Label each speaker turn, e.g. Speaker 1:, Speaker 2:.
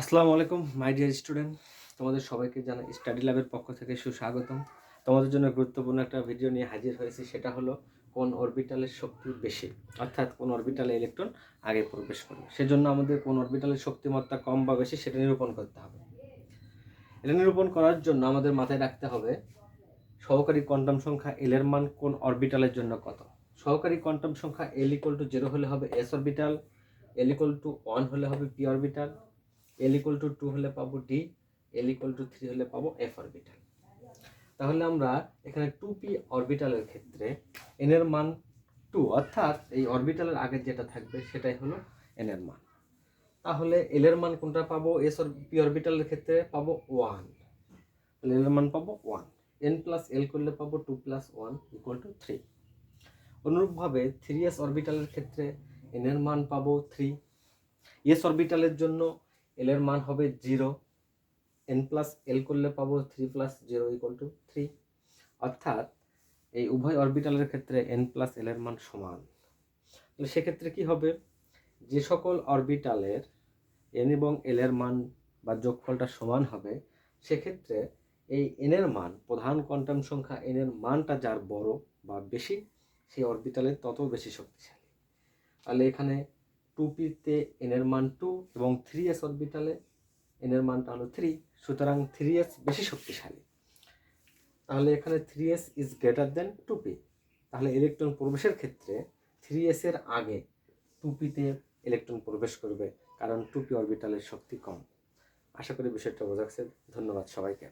Speaker 1: আসসালামু আলাইকুম my dear student তোমাদের সবাইকে জানা স্টাডি ল্যাবের পক্ষ থেকে সুস্বাগতম। তোমাদের জন্য গুরুত্বপূর্ণ একটা ভিডিও নিয়ে হাজির হয়েছি, সেটা হলো কোন অরবিটালের শক্তি বেশি? অর্থাৎ কোন অরবিটালে ইলেকট্রন আগে প্রবেশ করবে। সেজন্য আমাদের কোন অরবিটালের শক্তিমত্তা কম বা বেশি সেটা নিরূপণ করতে হবে। এটা নিরূপণ করার জন্য আমাদের মাথায় রাখতে হবে, সহকারী কোয়ান্টাম সংখ্যা এল এর মান কোন অরবিটালের জন্য কত? সহকারী কোয়ান্টাম সংখ্যা এল ইকুয়াল টু জিরো হলে হবে S orbital L equal to one হলে হবে P orbital L equal to two হলে পাবো D L equal to three হলে পাবো এফ অরবিটাল তাহলে আমরা এখানে টু পি অরবিটালের ক্ষেত্রে এন এর মান টু অর্থাৎ এই অরবিটালের আগে যেটা থাকবে সেটাই হলো এন এর মান। তাহলে এল এর মান কোনটা পাবো? এস পি অরবিটালের ক্ষেত্রে পাবো ওয়ান এল এর মান পাবো ওয়ান এন প্লাস এল করলে পাবো two plus one equal to three অনুরূপভাবে থ্রি এস অরবিটালের ক্ষেত্রে এন এর মান পাবো থ্রি এস অরবিটালের জন্য এল এর মান হবে জিরো এন প্লাস এল করলে পাবো three plus zero equal to three অর্থাৎ এই উভয় অরবিটালের ক্ষেত্রে এন প্লাস এল এর মান সমান। তাহলে সেক্ষেত্রে কি হবে? যে সকল অরবিটালের এন এবং এল এর মান বা যোগফলটা সমান হবে, সেক্ষেত্রে এই এন এর মান, প্রধান কোয়ান্টাম সংখ্যা এন এর মানটা যার বড় বা বেশি, সেই অরবিটালের তত বেশি শক্তিশালী। তাহলে এখানে টু পিতে এন এর মান টু এবং থ্রি এস অরবিটালে এন এর মানটা হলো থ্রি সুতরাং থ্রি এস বেশি শক্তিশালী। তাহলে এখানে three S is greater than two P তাহলে ইলেকট্রন প্রবেশের ক্ষেত্রে থ্রি এস এর আগে টু পিতে ইলেকট্রন প্রবেশ করবে, কারণ টু পি অরবিটালের শক্তি কম। আশা করি বিষয়টা বোঝা যাচ্ছে ধন্যবাদ সবাইকে।